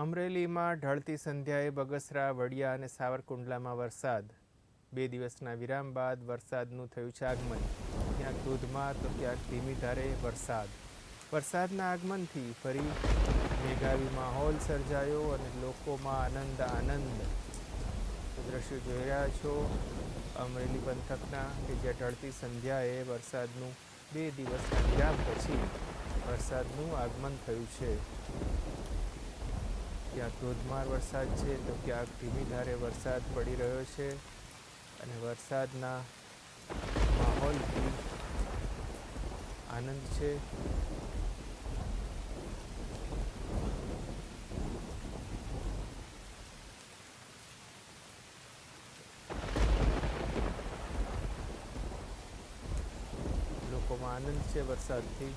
અમરેલીમાં ઢળતી સંધ્યાએ બગસરા, વડિયા અને સાવરકુંડલામાં વરસાદ. બે દિવસના વિરામ બાદ વરસાદનું થયું છે આગમન. ક્યાંક ધોધમાર તો ક્યાંક ધીમી ધારે વરસાદ. વરસાદના આગમનથી ફરી મેઘાવી માહોલ સર્જાયો અને લોકોમાં આનંદ આનંદ. દ્રશ્યો જોઈ રહ્યા છો અમરેલી પંથકના કે જ્યાં ઢળતી સંધ્યાએ વરસાદનું બે દિવસના વિરામ પછી વરસાદનું આગમન થયું છે. ક્યાંક ધોધમાર વરસાદ છે તો ક્યાંક ધીમી ધારે વરસાદ પડી રહ્યો છે અને વરસાદના માહોલથી આનંદ છે. લોકોમાં આનંદ છે વરસાદથી.